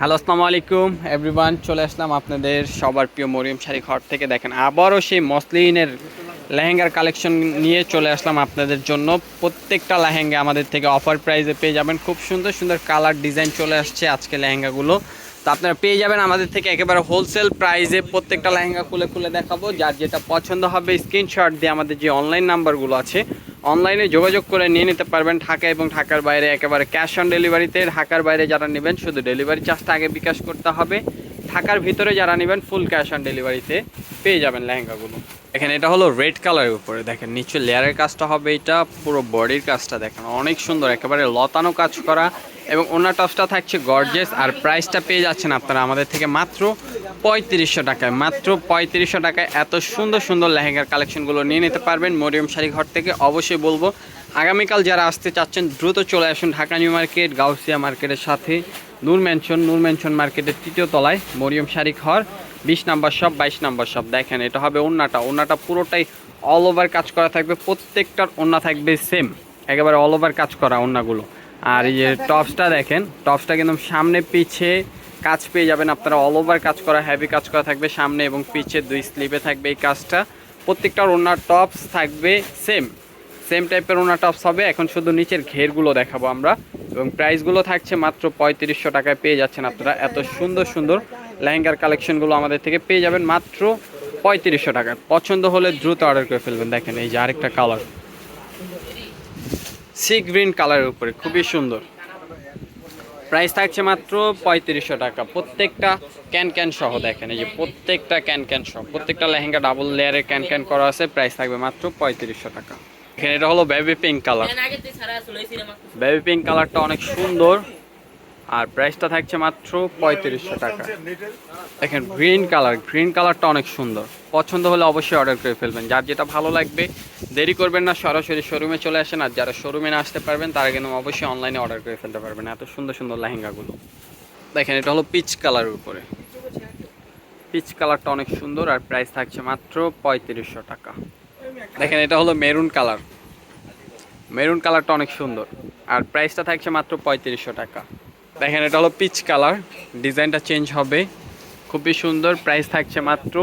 Hello, আসসালামু আলাইকুম। Everyone চলে আসলাম আপনাদের সবার প্রিয় মরিয়ম শাড়ি ঘর থেকে। দেখেন, আবারও সেই মসলিনের লেহেঙ্গার কালেকশন নিয়ে চলে আসলাম আপনাদের জন্য। প্রত্যেকটা লেহেঙ্গা আমাদের থেকে অফার প্রাইসে পেয়ে যাবেন। খুব সুন্দর সুন্দর কালার ডিজাইন চলে আসছে আজকে লেহেঙ্গাগুলো। তো আপনারা পেয়ে যাবেন আমাদের থেকে একেবারে হোলসেল প্রাইসে প্রত্যেকটা লেহেঙ্গা খুলে খুলে দেখাবো। যার যেটা পছন্দ হবে স্ক্রিনশট দিয়ে আমাদের যে অনলাইন নাম্বারগুলো আছে অনলাইনে যোগাযোগ করে নিয়ে নিতে পারবেন ঢাকা এবং ঢাকার বাইরে একেবারে ক্যাশ অন ডেলিভারিতে। ঢাকার বাইরে যারা নেবেন, শুধু ডেলিভারি চার্জটা আগে বিকাশ করতে হবে। ঢাকার ভিতরে যারা নেবেন, ফুল ক্যাশ অন ডেলিভারিতে পেয়ে যাবেন লেহেঙ্গাগুলো। দেখেন, এটা হলো রেড কালারের উপরে। দেখেন নিচে লেয়ারের কাজটা হবে এটা, পুরো বডির কাজটা দেখেন। অনেক সুন্দর, একেবারে লতানো কাজ করা। এবং ওনার টপসটা থাকছে গর্জেস আর প্রাইসটা পেয়ে যাচ্ছেন আপনারা আমাদের থেকে মাত্র পঁয়ত্রিশশো টাকায়। মাত্র পঁয়ত্রিশশো টাকায় এত সুন্দর সুন্দর লেহেঙ্গার কালেকশনগুলো নিয়ে নিতে পারবেন মরিয়ম শাড়ি ঘর থেকে। অবশ্যই বলব, আগামীকাল যারা আসতে চাচ্ছেন, দ্রুত চলে আসুন ঢাকা নিউ মার্কেট, গাউসিয়া মার্কেটের সাথে। নূর ম্যানশন নূর ম্যানশন মার্কেটের তৃতীয় তলায় মরিয়ম শাড়ি ঘর, বিশ নাম্বার শপ, বাইশ নাম্বার শপ। দেখেন, এটা হবে ওন্নাটা। ওন্নাটা পুরোটাই অল ওভার কাজ করা থাকবে, প্রত্যেকটার ওন্না থাকবে সেম একেবারে অল ওভার কাজ করা ওন্নাগুলো। আর এই যে টপসটা দেখেন টপসটা কিন্তু সামনে, পিছে কাজ পেয়ে যাবেন। আপনারা অল ওভার কাজ করা হ্যাভি কাজ করা থাকবে সামনে এবং পিছে দুই স্লিপে থাকবে এই কাজটা। প্রত্যেকটার ওনার টপস থাকবে সেম সেম টাইপের ওনার টপস হবে। এখন শুধু নিচের ঘেরগুলো দেখাবো আমরা। এবং প্রাইসগুলো থাকছে মাত্র পঁয়ত্রিশশো টাকায় পেয়ে যাচ্ছেন আপনারা। এত সুন্দর সুন্দর লেহেঙ্গার কালেকশনগুলো আমাদের থেকে পেয়ে যাবেন মাত্র পঁয়ত্রিশশো টাকায় পছন্দ হলে দ্রুত অর্ডার করে ফেলবেন। দেখেন এই যে আরেকটা কালার সি গ্রিন কালারের উপরে। খুবই সুন্দর। প্রাইস থাকছে মাত্র পঁয়ত্রিশশো টাকা। প্রত্যেকটা ক্যান ক্যান সহ দেখেন এই যে প্রত্যেকটা ক্যান ক্যান সহ প্রত্যেকটা লেহেঙ্গা ডাবল লেয়ারের ক্যান ক্যান করা আছে প্রাইস থাকবে মাত্র পঁয়ত্রিশশো টাকা। এখানে এটা হলো baby pink colour baby pink কালারটা অনেক সুন্দর। আর প্রাইসটা থাকছে মাত্র পঁয়ত্রিশশো টাকা। দেখেন গ্রিন কালার গ্রিন কালারটা অনেক সুন্দর। পছন্দ হলে অবশ্যই অর্ডার করে ফেলবেন। যার যেটা ভালো লাগবে, দেরি করবেন না, সরাসরি শোরুমে চলে আসেন আর যারা শোরুমে না আসতে পারবেন, তারা কিন্তু অবশ্যই অনলাইনে অর্ডার করে ফেলতে পারবেন। এত সুন্দর সুন্দর লেহেঙ্গাগুলো। দেখেন, এটা হলো পিচ কালারের উপরে। পিচ কালারটা অনেক সুন্দর আর প্রাইস থাকছে মাত্র পঁয়ত্রিশশো টাকা। দেখেন, এটা হলো মেরুন কালার মেরুন কালারটা অনেক সুন্দর। আর প্রাইসটা থাকছে মাত্র পঁয়ত্রিশশো টাকা। দেখেন, এটা হলো পিচ কালার ডিজাইনটা চেঞ্জ হবে। খুবই সুন্দর। প্রাইস থাকছে মাত্র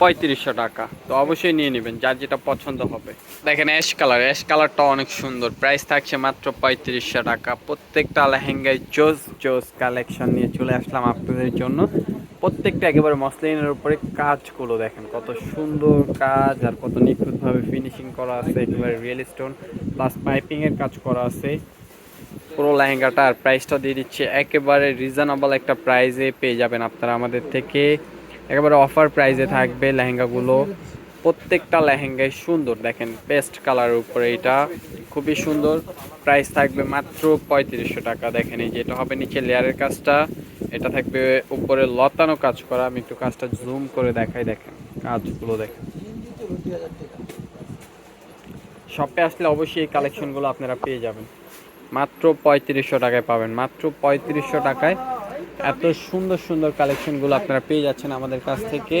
পঁয়ত্রিশশো টাকা। তো অবশ্যই নিয়ে নেবেন, যার যেটা পছন্দ হবে। দেখেন অ্যাশ কালার অ্যাশ কালারটা অনেক সুন্দর। প্রাইস থাকছে মাত্র পঁয়ত্রিশশো টাকা। প্রত্যেকটা লেহেঙ্গায় জোস জোস কালেকশন নিয়ে চলে আসলাম আপনাদের জন্য। প্রত্যেকটা একেবারে মসলিনের উপরে কাজগুলো দেখেন, কত সুন্দর কাজ আর কত নিখুঁতভাবে ফিনিশিং করা আছে, একেবারে রিয়েল স্টোন প্লাস পাইপিংয়ের কাজ করা আছে। পুরো লেহেঙ্গাটার প্রাইসটা দিয়ে দিচ্ছে। একেবারে রিজনেবল একটা প্রাইজে পেয়ে যাবেন আপনারা আমাদের থেকে। একেবারে অফার প্রাইজে থাকবে লেহেঙ্গাগুলো। প্রত্যেকটা লেহেঙ্গাই সুন্দর, দেখেন পেস্ট কালারের উপরে এটা। খুবই সুন্দর। প্রাইস থাকবে মাত্র পঁয়ত্রিশশো টাকা। দেখেন, এই যে এটা হবে নিচে লেয়ারের কাজটা। এটা থাকবে উপরে লতানো কাজ করা। আমি একটু কাজটা জুম করে দেখাই, দেখেন, কাজগুলো দেখেন। শপে আসলে অবশ্যই এই কালেকশনগুলো আপনারা পেয়ে যাবেন। মাত্র পঁয়ত্রিশশো টাকায় পাবেন। মাত্র পঁয়ত্রিশশো টাকায় এত সুন্দর সুন্দর কালেকশনগুলো আপনারা পেয়ে যাচ্ছেন আমাদের কাছ থেকে।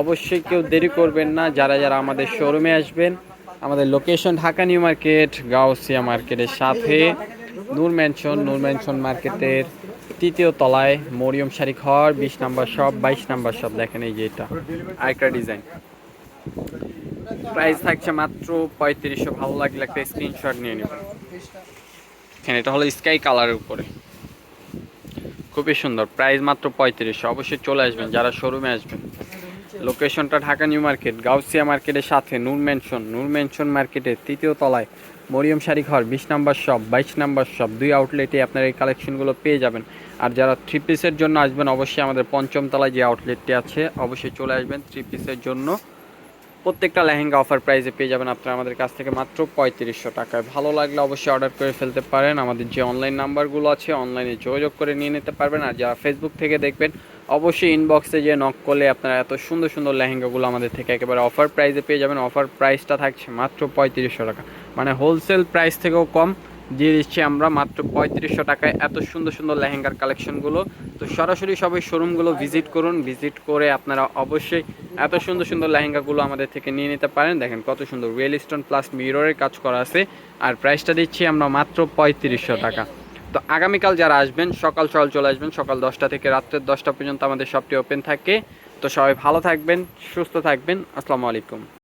অবশ্যই কেউ দেরি করবেন না, যারা যারা আমাদের শোরুমে আসবেন, আমাদের location Dhaka new market, Gausia মার্কেটের সাথে নূর ম্যানশন নূর ম্যানশন মার্কেটের তৃতীয় তলায় মরিয়ম শাড়ি ঘর, বিশ নাম্বার শপ বাইশ নাম্বার শপ দেখেন এই যে এটা। আরেকটা ডিজাইন প্রাইস থাকছে মাত্র পঁয়ত্রিশশো, ভালো লাগলে একটা স্ক্রিনশট নিয়ে নেবেন। এখানে এটা হলো স্কাই কালারের উপরে। খুবই সুন্দর প্রাইস মাত্র পঁয়ত্রিশশো। অবশ্যই চলে আসবেন, যারা শোরুমে আসবেন। লোকেশনটা ঢাকা নিউ মার্কেট গাউসিয়া মার্কেটের সাথে নূর মেনশন নূর মেনশন মার্কেটের তৃতীয় তলায় মরিয়ম শাড়ি ঘর, বিশ নাম্বার শপ বাইশ নাম্বার শপ দুই আউটলেটে আপনার এই কালেকশনগুলো পেয়ে যাবেন। আর যারা থ্রি পিসের জন্য আসবেন, অবশ্যই আমাদের পঞ্চম তলায় যে আউটলেটটি আছে, অবশ্যই চলে আসবেন থ্রি পিসের জন্য। প্রত্যেকটা লেহেঙ্গা অফার প্রাইসে পেয়ে যাবেন আপনারা আমাদের কাছ থেকে মাত্র পঁয়ত্রিশশো টাকায়। ভালো লাগলে অবশ্যই অর্ডার করে ফেলতে পারেন। আমাদের যে অনলাইন নাম্বারগুলো আছে অনলাইনে যোগাযোগ করে নিয়ে নিতে পারবেন। আর যারা ফেসবুক থেকে দেখবেন, অবশ্যই ইনবক্সে যে নক করলে আপনারা এত সুন্দর সুন্দর লেহেঙ্গাগুলো আমাদের থেকে একেবারে অফার প্রাইসে পেয়ে যাবেন। অফার প্রাইসটা থাকছে মাত্র পঁয়ত্রিশশো টাকা। মানে হোলসেল প্রাইস থেকেও কম। দিয়ে দিচ্ছি আমরা মাত্র পঁয়ত্রিশশো টাকায় এত সুন্দর সুন্দর লেহেঙ্গার কালেকশনগুলো। তো সরাসরি সবাই শোরুমগুলো ভিজিট করুন, ভিজিট করে আপনারা অবশ্যই এত সুন্দর সুন্দর লেহেঙ্গাগুলো আমাদের থেকে নিয়ে নিতে পারেন। দেখেন কত সুন্দর রিয়েল স্টোন প্লাস মিররের কাজ করা আছে। আর প্রাইসটা দিচ্ছি আমরা মাত্র পঁয়ত্রিশশো টাকা। তো আগামীকাল যারা আসবেন, সকাল সকাল চলে আসবেন, সকাল দশটা থেকে রাত্রের দশটা পর্যন্ত আমাদের শপটি ওপেন থাকে। তো সবাই ভালো থাকবেন, সুস্থ থাকবেন। আসসালামু আলাইকুম।